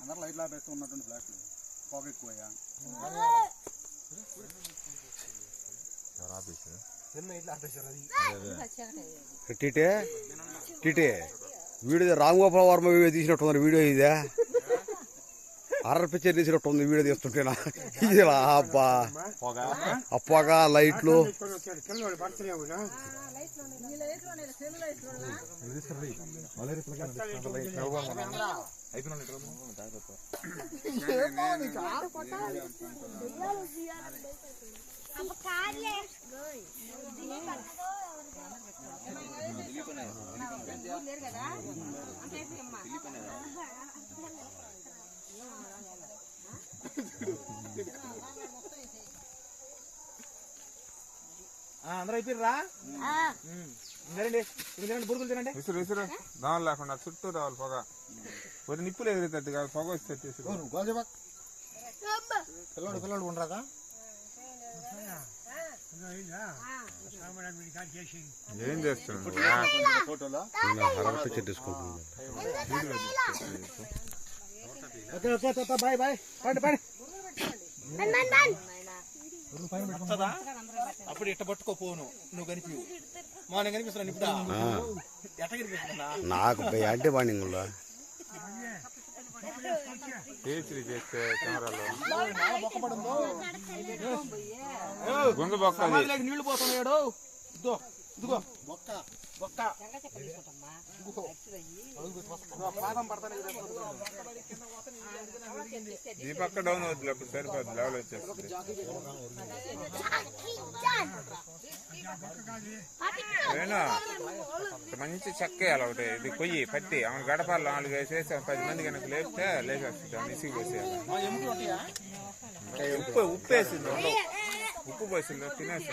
అందరూ లైట్లు ఆపేస్తూ ఉన్నటువంటి ఫ్లాట్లు పొగ ఎక్కువయ్యా. టీటే టీటే వీడియో రామ్ గోపాల్ వర్మ వీడియో తీసినట్టుంది వీడియో ఇదే. అర్ర పిక్చర్ తీసినట్టుంది వీడియో తీస్తుంటేనా ఇది అబ్బా. అప్పగా లైట్లు. అప్పుడు కాదులే అందరూ తినండి తినండి బురుగులు తినండి. విసురు విసురు దాని లేకుండా చుట్టూ రావాలి పొగ. మరి నిప్పులు ఎగిరేటట్టు కాదు పొగ వచ్చి తెచ్చేసి గోల్జబాక్ పిల్లడు పిల్లడు ఉండరాదా? ఏం చేస్తున్నాడు? ఫోటోలో బాయ్ బాయ్. పండి పండి బన్ బన్ బన్ వస్తుందా అప్పుడు ఇట్ట పట్టుకోపోను నువ్వు కనిపి మా నేను కనిపిస్తున్నాను ఇప్పుడు ఎట్ట కనిపిస్తున్నా? నాకు అంటే సమాధిలోకి నీళ్ళు పోతున్నాడు ఇదో ఇదిగో బొక్క ఒక్క పాదం పడతానే ఈ పక్క డౌన్ అవుతుంది అప్పుడు సరిపోతుంది లెవెల్ వచ్చేస్తుంది. వేణు మంచి చెక్క వేయాలి ఒకటి. ఇది కొయ్యి పట్టి ఆమె గడపాలు నాలుగు వేసేసి పది మంది కనుక లేపితే లేచేస్తుంది ఆమె ఇసుగు పోసేయాలి ఉప్పు ఉప్పు వేసింది. ఉప్పు పోసింది తినేసి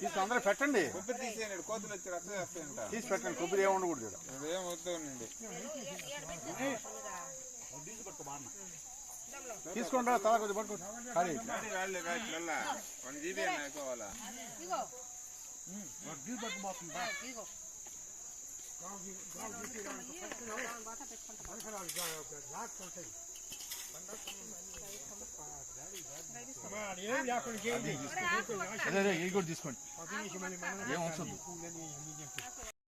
తీసి అందరూ పెట్టండి. కొబ్బరి తీసేయండి కోతులు వచ్చి చేస్తాయంట తీసి పెట్టండి కొబ్బరి ఏమి ఉండకూడదు ఈడ. అదేం వద్దు నుండి తీసుకోండి రా, తల కొద్దిగా పట్టుకో. వన్ జీబీ అయిపోవాలా? ఇవి కూడా తీసుకోండి. ఏం అవసరం